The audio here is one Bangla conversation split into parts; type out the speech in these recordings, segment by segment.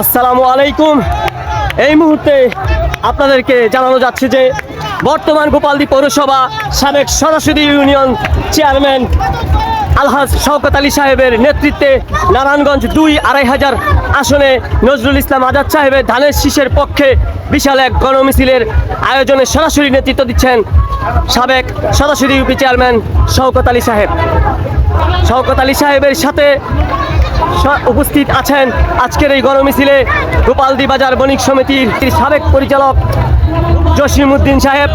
আসসালামু আলাইকুম। এই মুহূর্তে আপনাদেরকে জানানো যাচ্ছে যে বর্তমান গোপালদি পৌরসভা সাবেক সরাসরি ইউনিয়ন চেয়ারম্যান আলহাজ শওকত আলী সাহেবের নেতৃত্বে নারায়ণগঞ্জ দুই আড়াই হাজার আসনে নজরুল ইসলাম আজাদ সাহেবের ধানের শীষের পক্ষে বিশাল এক গণমিছিলের আয়োজনে সরাসরি নেতৃত্ব দিচ্ছেন সাবেক সরাসরি ইউপি চেয়ারম্যান শওকত আলী সাহেব। শওকত আলী সাহেবের সাথে উপস্থিত আছেন আজকের এই গণমিছিলে গোপালদি বাজার বণিক সমিতির সাবেক পরিচালক জসিম উদ্দিন সাহেব।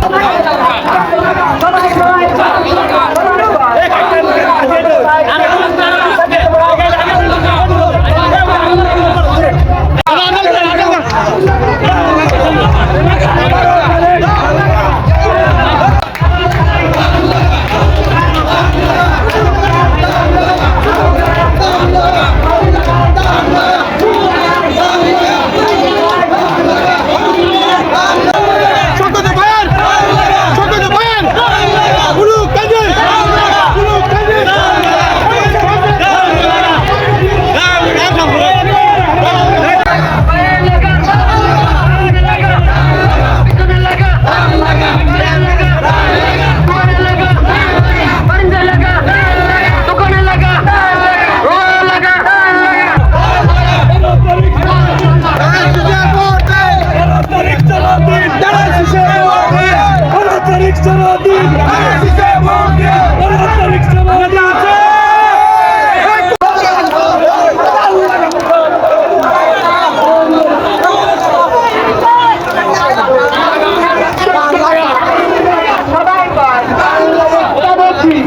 যারা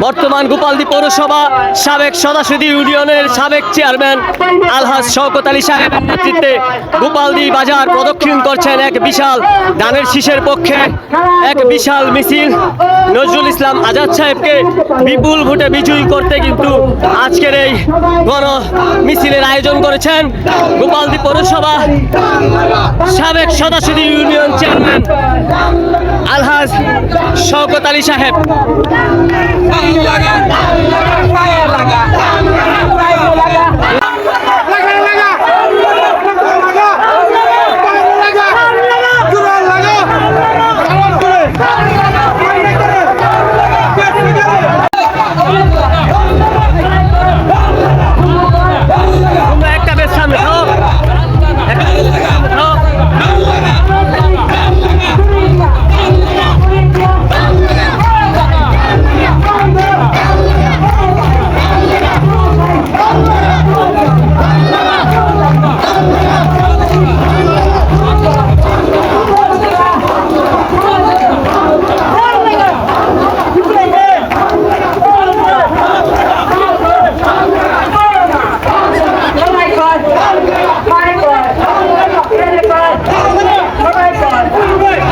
বর্তমান গোপালদি পৌরসভা সাবেক সদাসদি ইউনিয়নের সাবেক চেয়ারম্যান আলহাজ শওকত আলী সাহেবের নেতৃত্বে গোপালদি বাজার প্রদক্ষিণ করছেন এক বিশাল ধানের শীষের পক্ষে। এক বিশাল মিছিল। নজরুল ইসলাম আজাদ সাহেবকে বিপুল ভোটে বিজয়ী করতে কিন্তু আজকের এই গণ মিছিলের আয়োজন করেছেন গোপালদি পৌরসভা সাবেক সদাসদি ইউনিয়ন চেয়ারম্যান আলহাজ শওকত আলী সাহেব। আলহাজ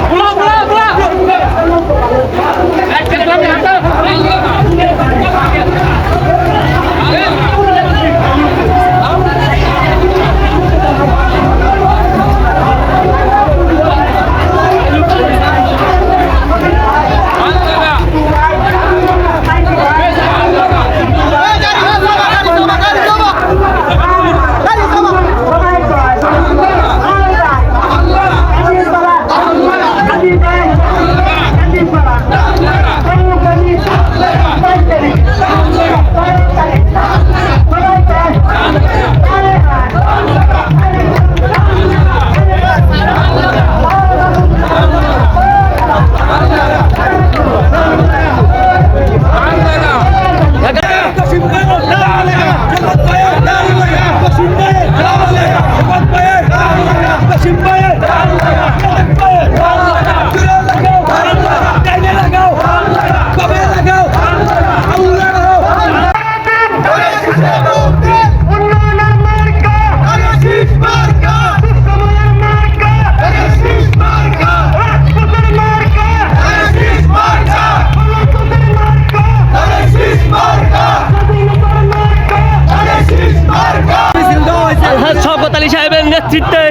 শওকত আলী সাহেবের নেতৃত্বে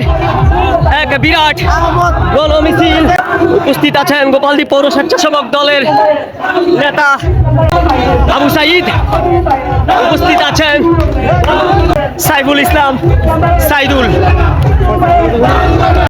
এক বিরাট গণ মিছিল। উপস্থিত আছেন গোপালদ্বীপ পৌর স্বেচ্ছাসেবক দলের নেতা আবু সাইদ। উপস্থিত আছেন সাইফুল ইসলাম সাইদুল।